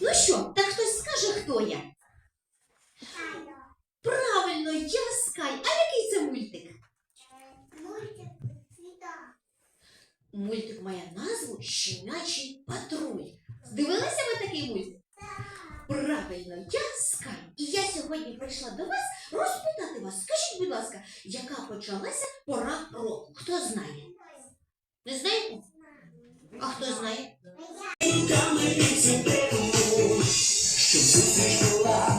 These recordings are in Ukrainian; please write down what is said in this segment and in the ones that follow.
Ну що, так хтось скаже, хто я? Правильно, я Скай. А який це мультик? Мультик має назву Щенячий патруль. Дивилися ви такий мультик? Правильно, я Скай. І я сьогодні прийшла до вас розпитати вас. Скажіть, будь ласка, яка почалася пора року? Хто знає? Не знаєте? А хто знає? Була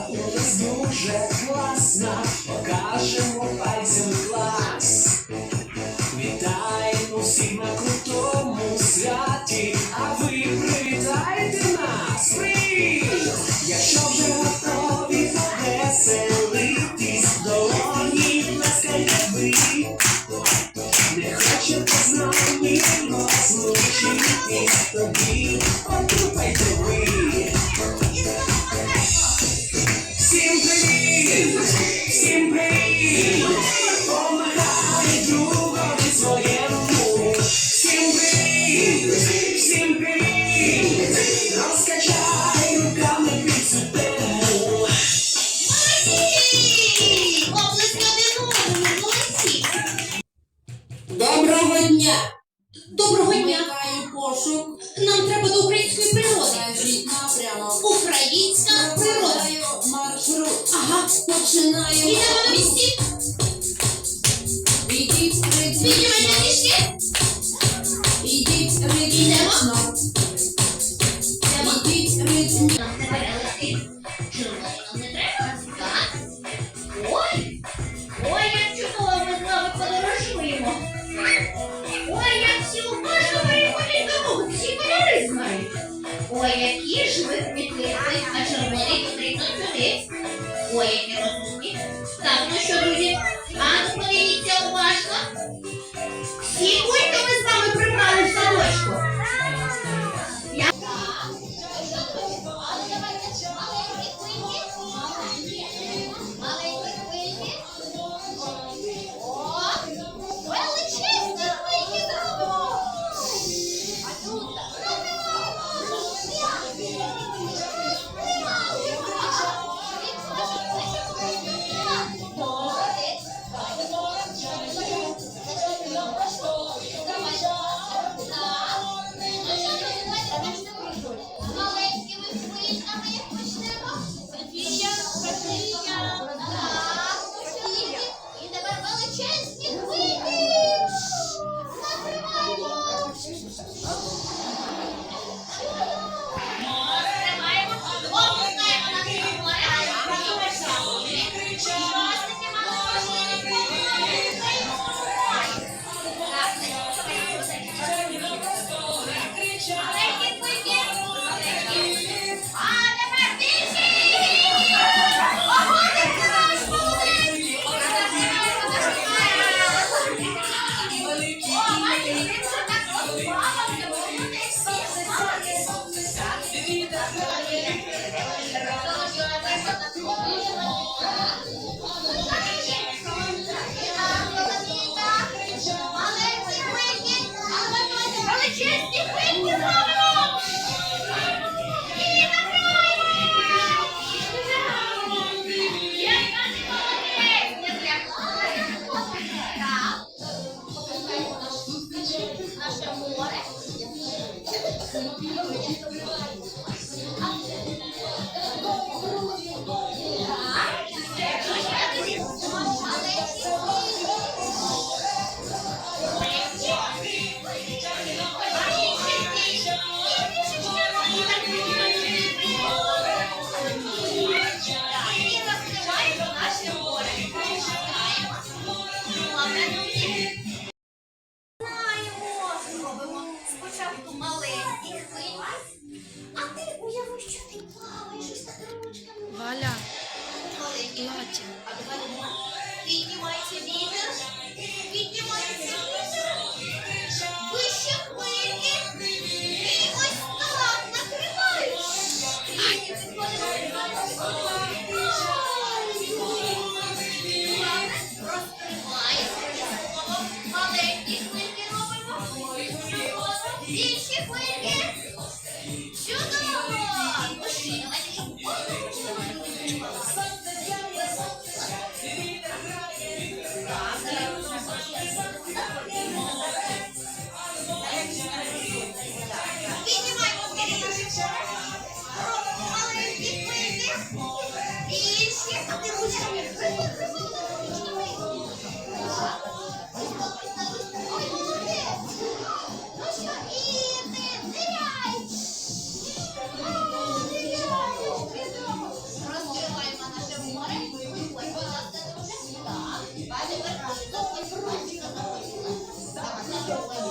Доброго пошук. Нам треба до української природи. Українська природа. Маршрут. Ага. Починаю. Йдемо на місці. Ідіть ніжки. Ідіть ритмічно. Ідіть ритмічно. маленьких виліз, а ти уяви, що ти плаваєш ось так ручками. Валя, маленьких. А давай піднімайся вітер. Yes.